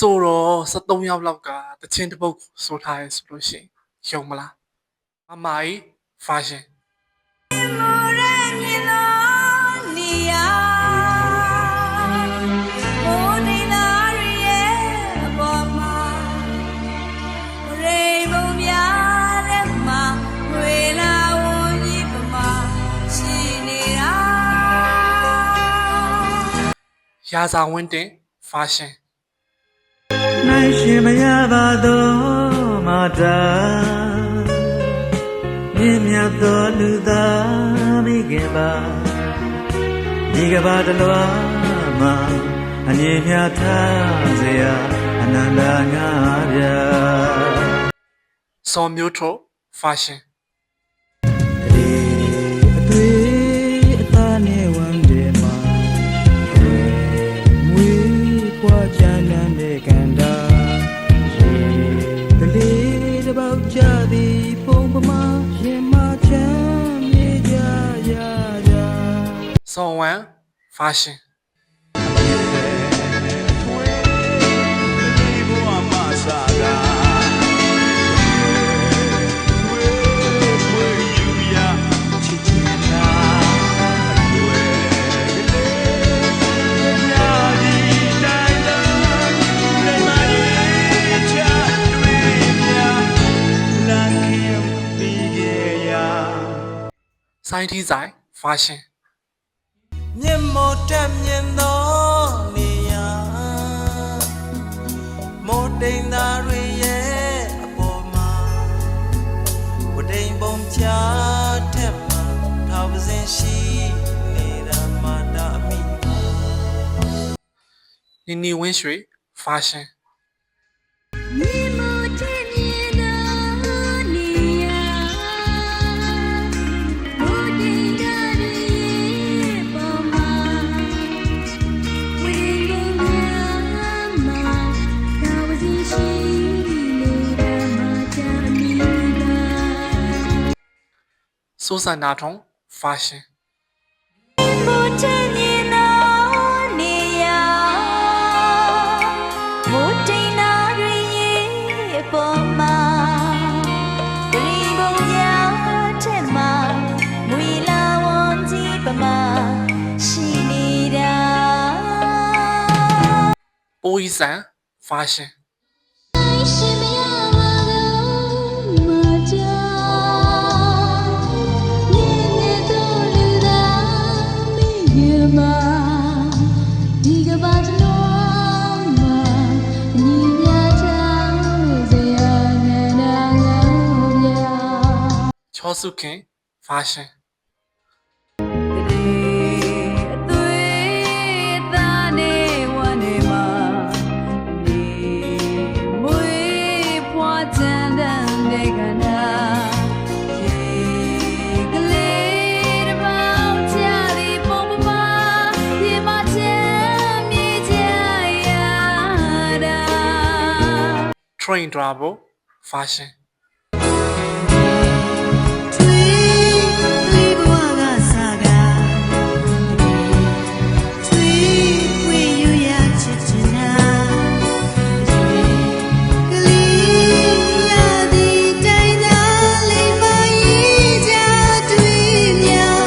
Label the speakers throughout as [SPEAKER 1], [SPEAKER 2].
[SPEAKER 1] ဆိုတော့73ယောက်လောက်ကတချင်းတစ်ပုတ်ဆိုထားရဲဆိုလို့ရှိရင်ယုံမလားမမကြီး fashion ရာဇာဝင်းတင် fashion
[SPEAKER 2] နိုင်ရှင်မရပါတော့မာတာမြင့်မြတ်သောလူသားမိခင်ပါဒီကဘာတလွားမှာအငြိမ်မြတ်ထားစေရအနန္တငါဗျာ
[SPEAKER 1] စော်မျိုးထုတ် fashion
[SPEAKER 2] စ်ပေါက်ကြသည်ပုံပမာရင်မချမ်းမြေကြရကြ
[SPEAKER 1] စော်ဝမ် fashion စိုင်းထီးဆိုင် fashion
[SPEAKER 3] မြင့်မောတက်မြင့်သောနေရာမိုးတိမ်သားတွေရဲ့အပေါ်မှာဝတိမ်ပုံချထက်မှာထောက်ပစင်ရှိနေတာမာတာအမိ
[SPEAKER 1] နီနီဝင်းရွှေ fashion စိုးစန္ဒာထုံ fashion ပိုးဤဆန် fashion
[SPEAKER 4] စား
[SPEAKER 3] ကထွေးဝေယူရချစ်ချင်တာကလေးရသည်တိုင်းသာလိမ္မာရေးကြတွေ့ များ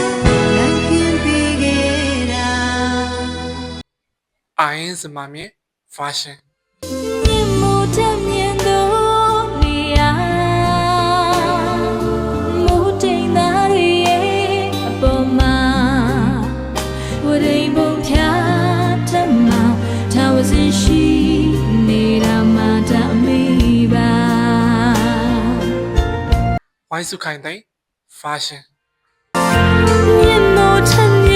[SPEAKER 3] လမ်းခင်ပေးခဲ့တာ
[SPEAKER 1] အိုင်းစမမြင့် fashion ဝိုင်းစုခိုင်သိန်း fashion
[SPEAKER 4] မြင့်မို့ထမြ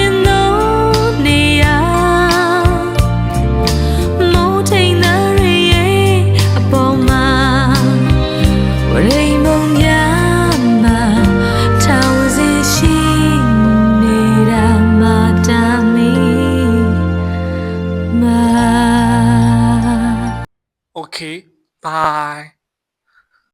[SPEAKER 1] Bye.